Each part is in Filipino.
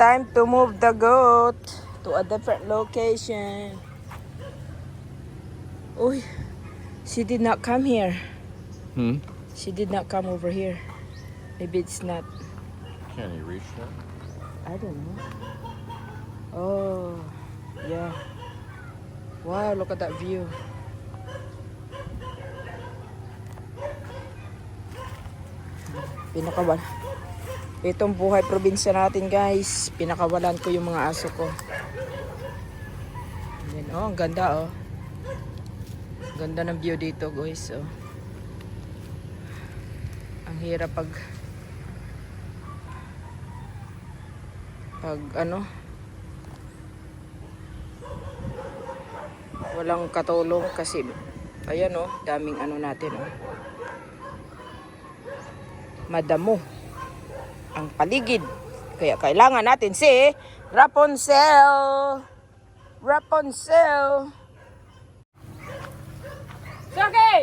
Time to move the goat to a different location. Uy, she did not come here. Hmm? She did not come over here. Maybe it's not. Can he reach that? I don't know. Oh, yeah. Wow, look at that view. Pinakawal. Itong buhay probinsya natin guys. Pinakawalan ko yung mga aso ko. Yan, oh, ang ganda oh. Ganda ng view dito guys. Oh. Ang hirap pag pag ano walang katulong kasi ayan oh daming ano natin oh madamo ang paligid. Kaya kailangan natin si Rapunzel. Rapunzel. Saki!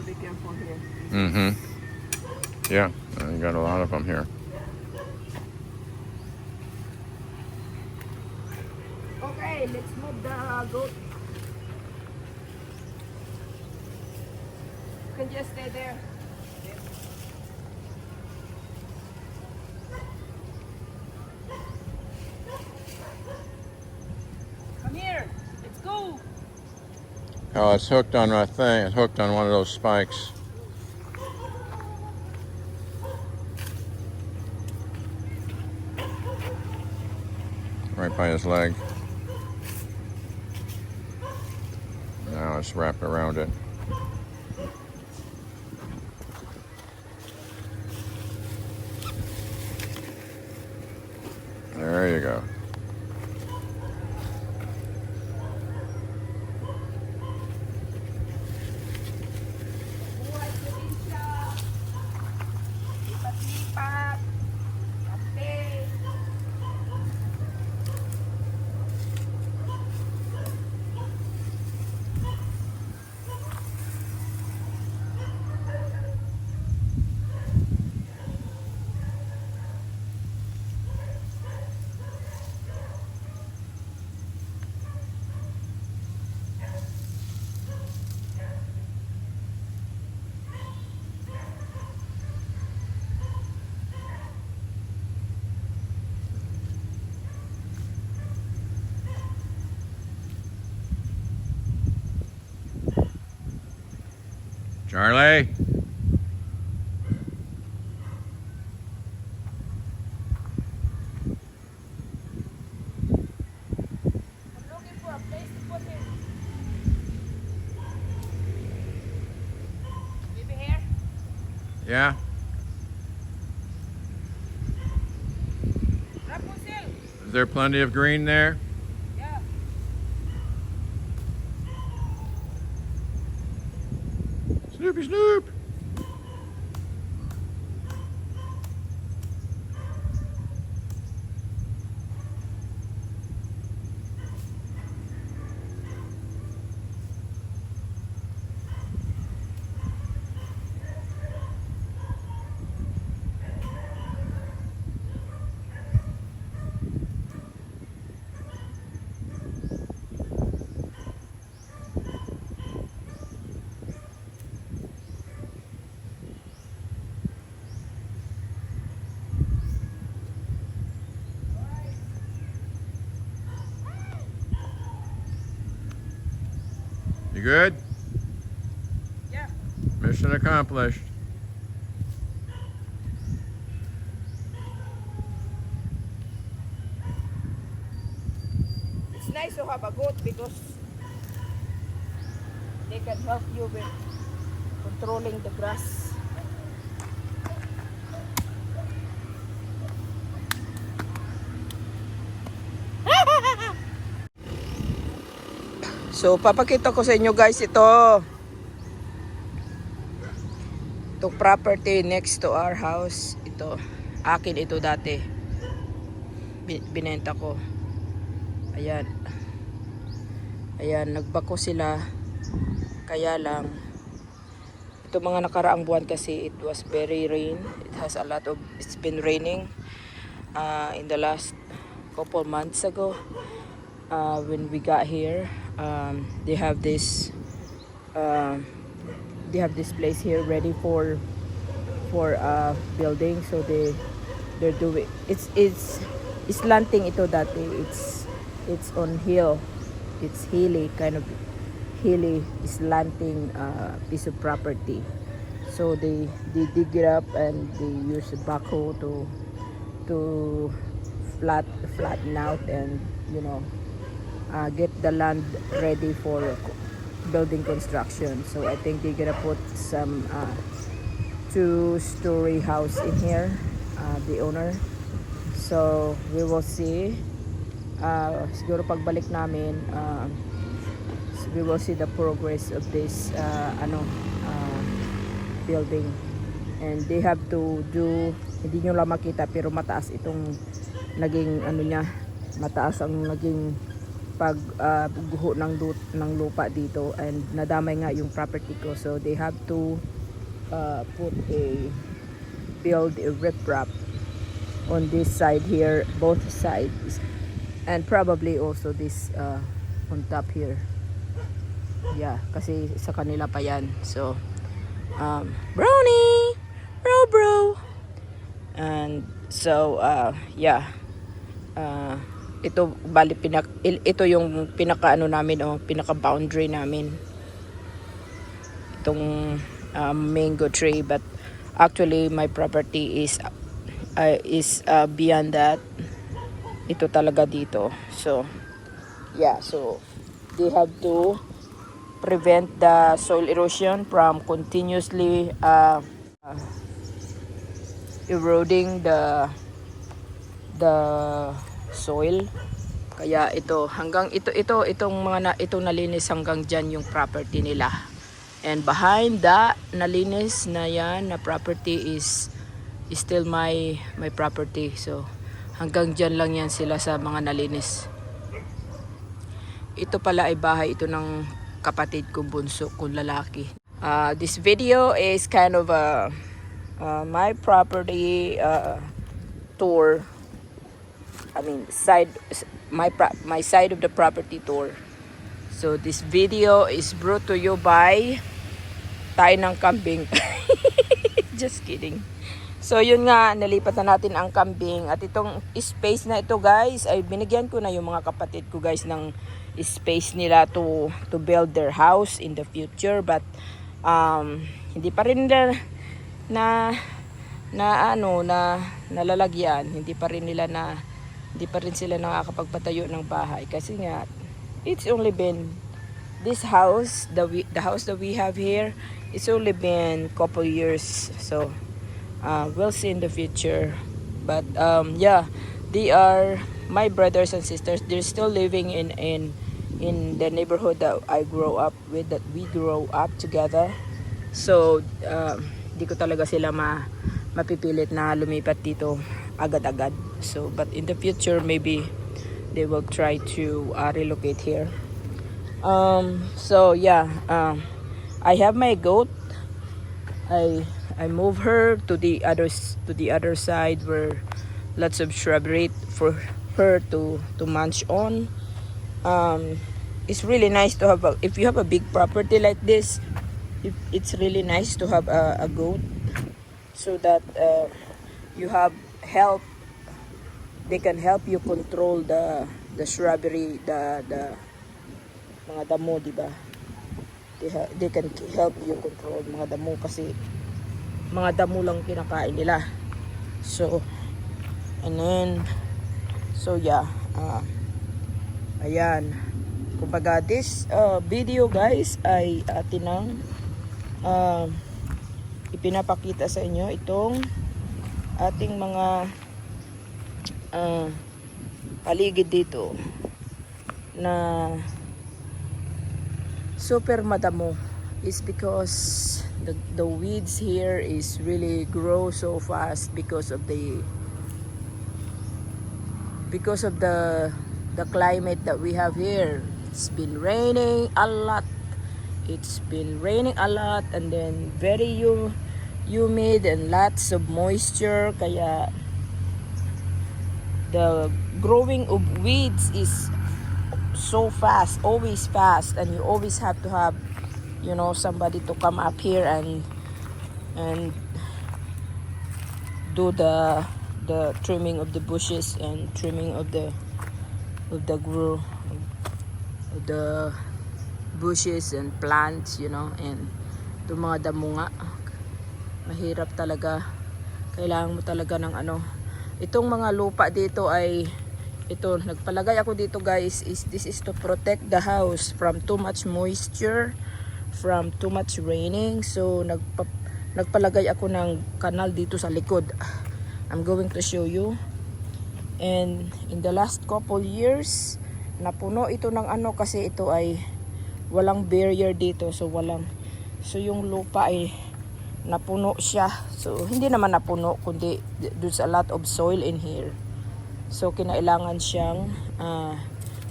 We'll be careful here. Mm-hmm. Yeah, you got a lot of them here. Okay, let's move the goat. You can just stay there. Come here. Let's go. Oh, it's hooked on my thing. It's hooked on one of those spikes. Right by his leg. Now it's wrapped around it. Here? Yeah? Is there plenty of green there? You good? Yeah. Mission accomplished. It's nice to have a goat because they can help you with controlling the grass. So, papakita ko sa inyo guys ito. Itong property next to our house. Ito. Akin ito dati. Bi- Binenta ko. Ayan. Ayan, nagbako sila. Kaya lang, ito mga nakaraang buwan kasi it was very rain. It has a lot of, it's been raining uh, in the last couple months ago. Uh, when we got here, um, they have this, uh, they have this place here ready for, for uh, building. So they, they're doing, it's, it's, it's slanting ito dati. It's, it's on hill. It's hilly, kind of hilly, slanting uh, piece of property. So they, they dig it up and they use a backhoe to to flat flatten out and you know uh, get the land ready for building construction. So I think they're gonna put some uh, two-story house in here. Uh, the owner. So we will see. Uh, siguro pagbalik namin, uh, we will see the progress of this uh, ano uh, building and they have to do hindi nyo lang makita pero mataas itong naging ano niya mataas ang naging pag uh, guho ng, ng lupa dito and nadamay nga yung property ko so they have to uh, put a build a riprap on this side here both sides and probably also this uh, on top here Yeah, kasi sa kanila pa yan. So, um, brownie! Bro, bro! And so, uh, yeah. Uh, ito, bali, pinak, ito yung pinaka ano namin, oh, pinaka boundary namin. Itong um, mango tree. But actually, my property is uh, is uh, beyond that. Ito talaga dito. So, yeah. So, they have to prevent the soil erosion from continuously uh, uh, eroding the the soil kaya ito hanggang ito ito itong mga na, itong nalinis hanggang diyan yung property nila and behind that nalinis na yan na property is, is still my my property so hanggang diyan lang yan sila sa mga nalinis ito pala ay bahay ito ng kapatid kong bunso kong lalaki. Uh, this video is kind of a uh, my property uh, tour. I mean side my my side of the property tour. So this video is brought to you by tayo ng kambing. Just kidding. So yun nga, nalipat na natin ang kambing at itong space na ito guys ay binigyan ko na yung mga kapatid ko guys ng space nila to to build their house in the future but um, hindi pa rin nila na na ano na nalalagyan hindi pa rin nila na hindi pa rin sila nakakapagpatayo ng bahay kasi nga it's only been this house the we, the house that we have here it's only been couple years. So uh, we'll see in the future. But um, yeah they are my brothers and sisters. They're still living in in in the neighborhood that I grow up with that we grow up together. So um, di ko talaga sila ma mapipilit na lumipat dito agad-agad so but in the future maybe they will try to uh, relocate here um so yeah um I have my goat I I move her to the other to the other side where lots of shrubbery for her to to munch on. Um, it's really nice to have a, if you have a big property like this. It, it's really nice to have a, a goat so that uh, you have help. They can help you control the the shrubbery, the the mga damo, di ba? They, they can help you control mga damo kasi mga damo lang kinakain nila. So, and then, so yeah, uh, Ayan. Kumbaga, this uh, video guys ay atin ng uh, ipinapakita sa inyo itong ating mga uh, paligid dito na super madamo is because the, the weeds here is really grow so fast because of the because of the the climate that we have here. It's been raining a lot. It's been raining a lot and then very hu- humid and lots of moisture. Kaya the growing of weeds is so fast always fast and you always have to have you know somebody to come up here and and do the the trimming of the bushes and trimming of the of the grow of the bushes and plants you know and itong mga nga mahirap talaga. Kailangan mo talaga ng ano itong mga lupa dito ay ito nagpalagay ako dito guys is this is to protect the house from too much moisture from too much raining. So nagpa, nagpalagay ako ng kanal dito sa likod. I'm going to show you. And in the last couple years napuno ito ng ano kasi ito ay walang barrier dito. So walang so yung lupa ay napuno siya. So hindi naman napuno kundi there's a lot of soil in here. So kinailangan siyang ah,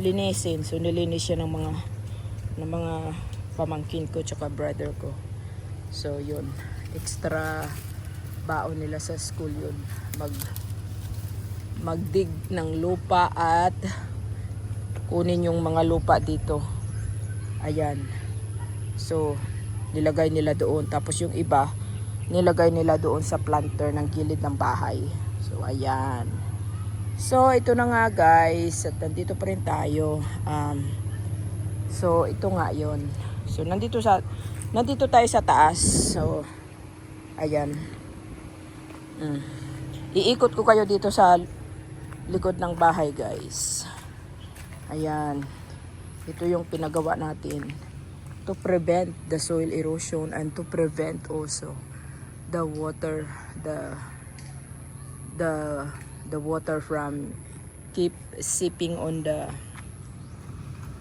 linisin. So nilinis siya ng mga ng mga pamangkin ko tsaka brother ko. So yun. Extra baon nila sa school yun. Mag magdig ng lupa at kunin yung mga lupa dito. Ayan. So nilagay nila doon. Tapos yung iba nilagay nila doon sa planter ng gilid ng bahay. So ayan. So ito na nga guys. At nandito pa rin tayo. Um, so ito nga yon so nandito sa nandito tayo sa taas. So ayan. Mm. iikot ko kayo dito sa likod ng bahay guys. Ayan. Ito yung pinagawa natin to prevent the soil erosion and to prevent also the water the the the water from keep seeping on the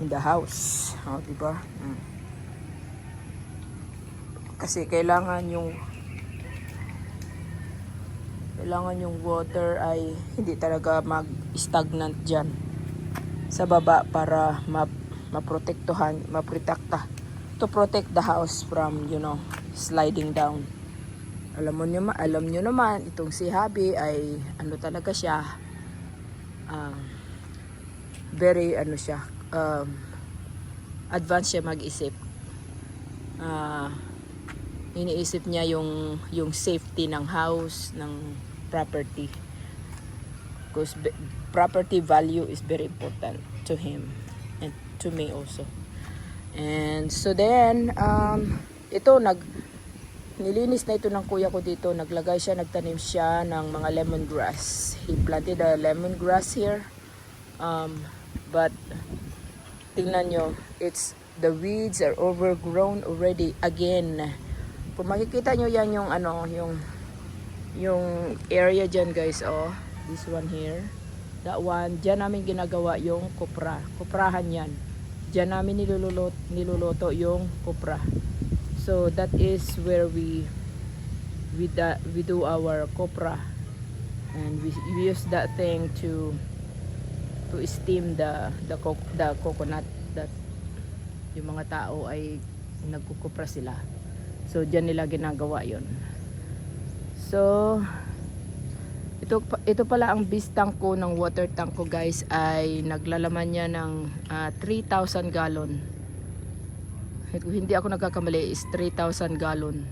in the house. Oh, diba? Mm. kasi kailangan yung kailangan yung water ay hindi talaga mag-stagnant dyan sa baba para ma maprotektuhan, maprotekta to protect the house from, you know, sliding down. Alam mo nyo, alam nyo naman, itong si Habi ay ano talaga siya, ah, very ano siya, um, advanced siya mag-isip. Ah, iniisip niya yung yung safety ng house, ng property. Because be- property value is very important to him and to me also. And so then, um, ito, nag, nilinis na ito ng kuya ko dito. Naglagay siya, nagtanim siya ng mga lemongrass. He planted a lemongrass here. Um, but, tingnan nyo, it's, the weeds are overgrown already again. Kung makikita nyo yan yung ano, yung, yung area dyan guys, oh. This one here. That one, dyan namin ginagawa yung kopra. Koprahan yan. Dyan namin niluluto, niluluto yung kopra. So that is where we we, da, we do our kopra. And we, we use that thing to to steam the the co- the coconut that yung mga tao ay nagkukupra sila. So diyan nila ginagawa 'yon. So ito ito pala ang base tank ko ng water tank ko guys ay naglalaman niya ng ah, 3,000 gallon. Hindi ako nagkakamali is 3,000 gallon.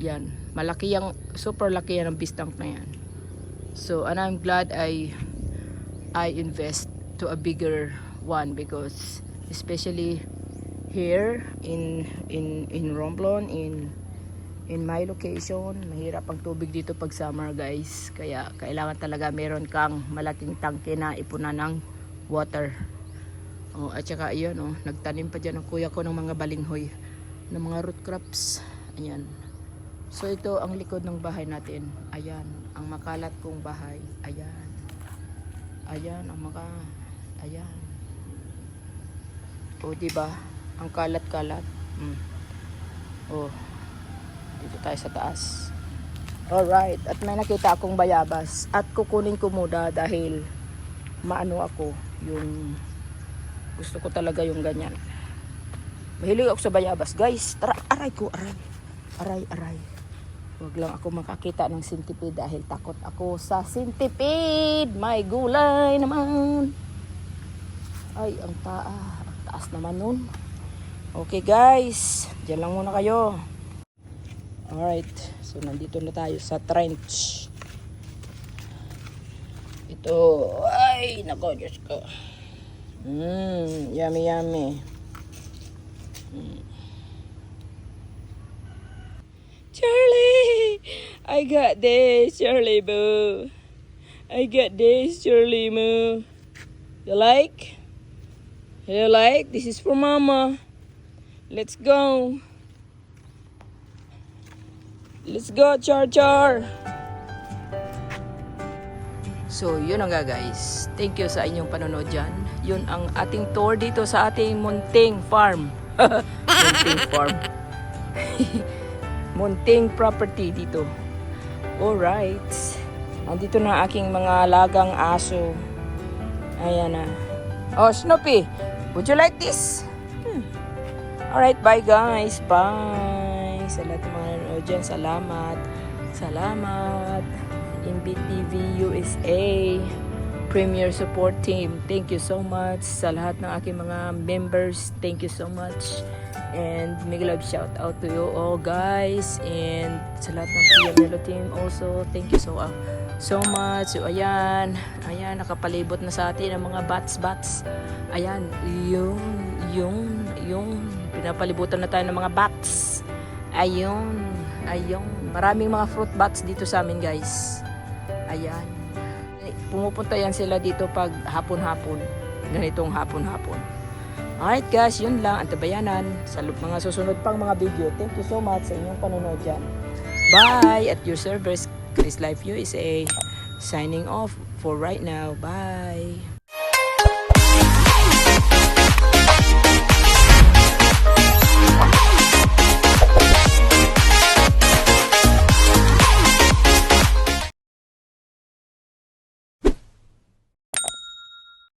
Yan. Malaki yung super laki yan ang base tank na yan. So and I'm glad I I invest to a bigger one because especially here in in in Romblon in in my location mahirap ang tubig dito pag summer guys kaya kailangan talaga meron kang malaking tangke na ipunan ng water Oh, at saka ayan oh, nagtanim pa dyan ng kuya ko ng mga balinghoy, ng mga root crops. Ayan. So ito ang likod ng bahay natin. Ayan, ang makalat kong bahay. Ayan. Ayan ang maka Ayan. O di ba? Ang kalat-kalat. Mm. Oh. Dito tayo sa taas. Alright, at may nakita akong bayabas at kukunin ko muna dahil maano ako yung gusto ko talaga yung ganyan. Mahilig ako sa bayabas. Guys, tara, aray ko, aray. Aray, aray. Huwag lang ako makakita ng centipede dahil takot ako sa centipede. May gulay naman. Ay, ang taa. Ang taas naman nun. Okay guys, diyan lang muna kayo. Alright, so nandito na tayo sa trench. Ito, ay, nako, Diyos ko. Mmm, yummy, yummy. Mm. Charlie, I got this, Charlie boo. I got this, Charlie moo. You like? You like? This is for mama. Let's go. Let's go, Char Char. So, yun ang nga guys. Thank you sa inyong panonood dyan. Yun ang ating tour dito sa ating Munting Farm. Munting Farm. Munting property dito. Alright. Nandito na aking mga lagang aso. Ayan na. Oh, Snoopy. Would you like this? Hmm. Alright, bye guys. Bye. Sa lahat ng mga nanonood dyan, salamat. Salamat. MBTV USA Premier Support Team. Thank you so much sa lahat ng aking mga members. Thank you so much. And big love shout out to you all guys. And sa lahat ng PMLO team also, thank you so uh, so much. So ayan, ayan, nakapalibot na sa atin ang mga bats-bats. Ayan, yun, yun, yun. Pinapalibutan na tayo ng mga bats. Ayun, ayun. Maraming mga fruit bats dito sa amin guys. Ayan. Pumupunta yan sila dito pag hapon-hapon. Ganitong hapon-hapon. Alright guys, yun lang. Antabayanan. Sa lu- mga susunod pang mga video. Thank you so much sa inyong panonood dyan. Bye! At your servers, Chris Life USA. Signing off for right now. Bye!